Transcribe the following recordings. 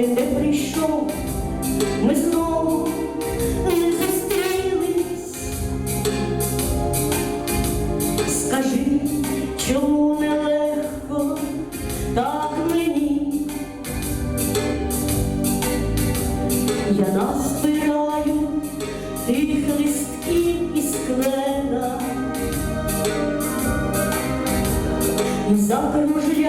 Ти не прийшов, ми знову не зустрілись. Скажи, чому нелегко так мені? Я назбираю тих листків із клена і закружляю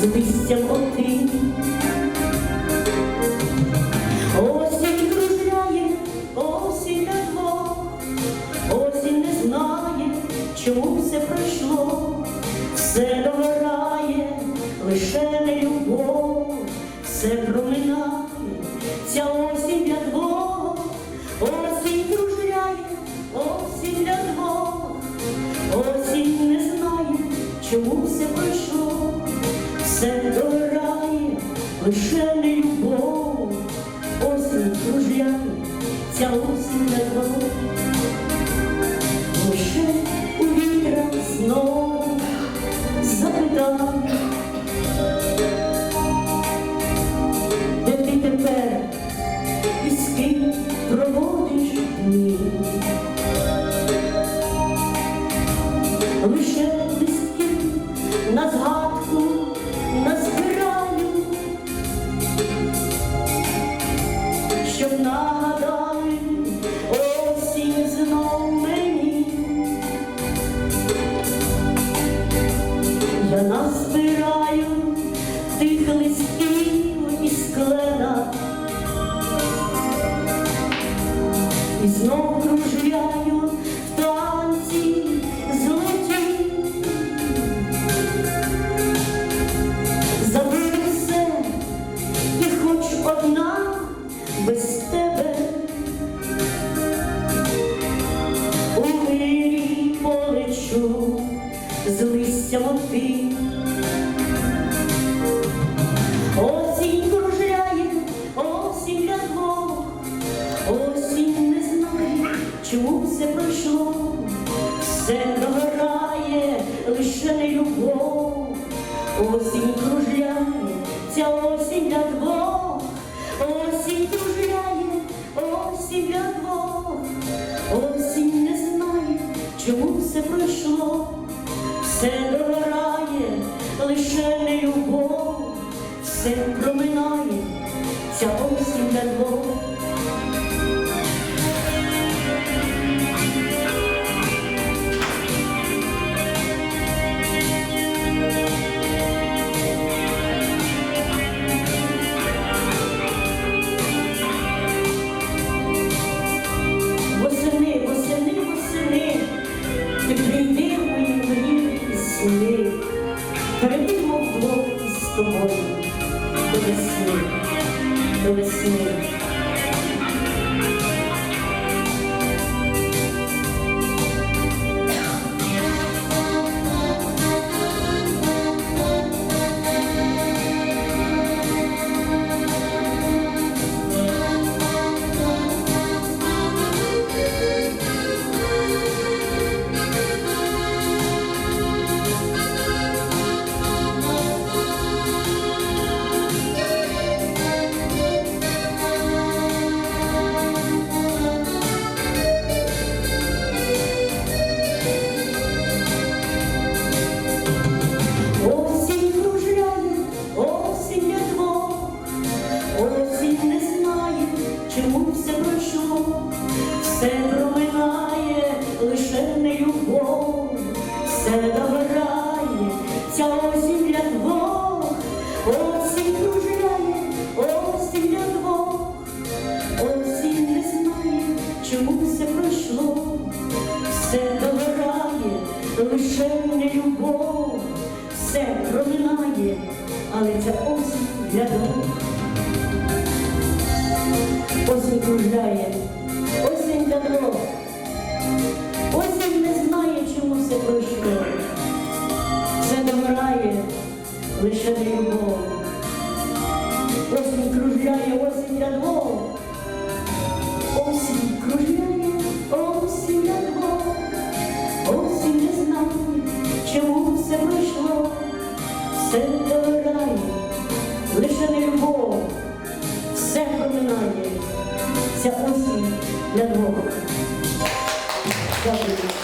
з листям отим. Осінь кружляє, осінь на двох, осінь не знає, чому все пройшло, все догорає, лише не любов, все проминає, все лише не любов, осінь кружляє, ця осінь для тих листків із клена і знов кружляю в танці золоті. Забуду все, і хоч одна без тебе. У мирі полечу з листям отим. Все пройшло, все догорає, лише не любов, осінь кружляє, ця осінь для двох, осінь кружляє, осінь для двох, осінь не знає, чому все пройшло, все догорає, лише не любов, все проминає, ця осінь для двох. Então, assim, eu assim, чому все пройшло, все проминає, лише не любов, все догорає, ця осінь для двох, осінь кружляє, осінь для двох, осінь не знає, чому все пройшло, все догорає, лише не любов, все проминає, але ця осінь для двох кружляє, осінь для давно, осінь не знає, чому все пройшло. Все домирає лише не любов. Осінь кружляє, осінь для двох. Осінь кружляє, осінь для двох. Осінь не знає, чому все пройшло. Все домирає, лише не любов. Все проминає. Вся осінь для двох. Дякую.